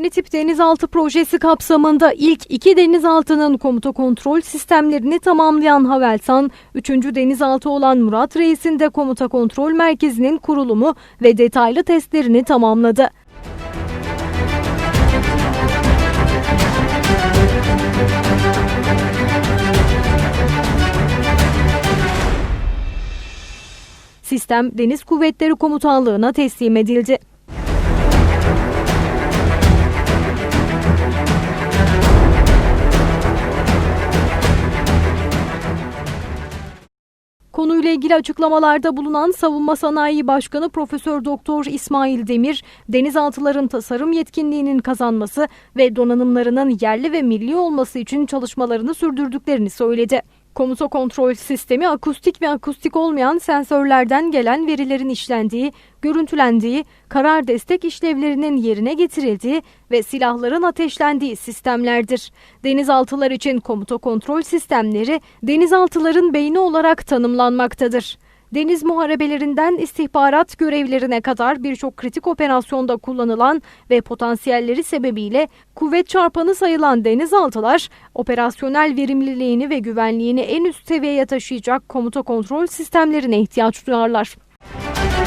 tip denizaltı projesi kapsamında ilk iki denizaltının komuta kontrol sistemlerini tamamlayan Havelsan, 3. denizaltı olan Murat Reis'in de komuta kontrol merkezinin kurulumu ve detaylı testlerini tamamladı. Sistem Deniz Kuvvetleri Komutanlığı'na teslim edildi. Konuyla ilgili açıklamalarda bulunan Savunma Sanayi Başkanı Profesör Doktor İsmail Demir, denizaltıların tasarım yetkinliğinin kazanması ve donanımlarının yerli ve milli olması için çalışmalarını sürdürdüklerini söyledi. Komuta kontrol sistemi akustik ve akustik olmayan sensörlerden gelen verilerin işlendiği, görüntülendiği, karar destek işlevlerinin yerine getirildiği ve silahların ateşlendiği sistemlerdir. Denizaltılar için komuta kontrol sistemleri denizaltıların beyni olarak tanımlanmaktadır deniz muharebelerinden istihbarat görevlerine kadar birçok kritik operasyonda kullanılan ve potansiyelleri sebebiyle kuvvet çarpanı sayılan denizaltılar, operasyonel verimliliğini ve güvenliğini en üst seviyeye taşıyacak komuta kontrol sistemlerine ihtiyaç duyarlar. Müzik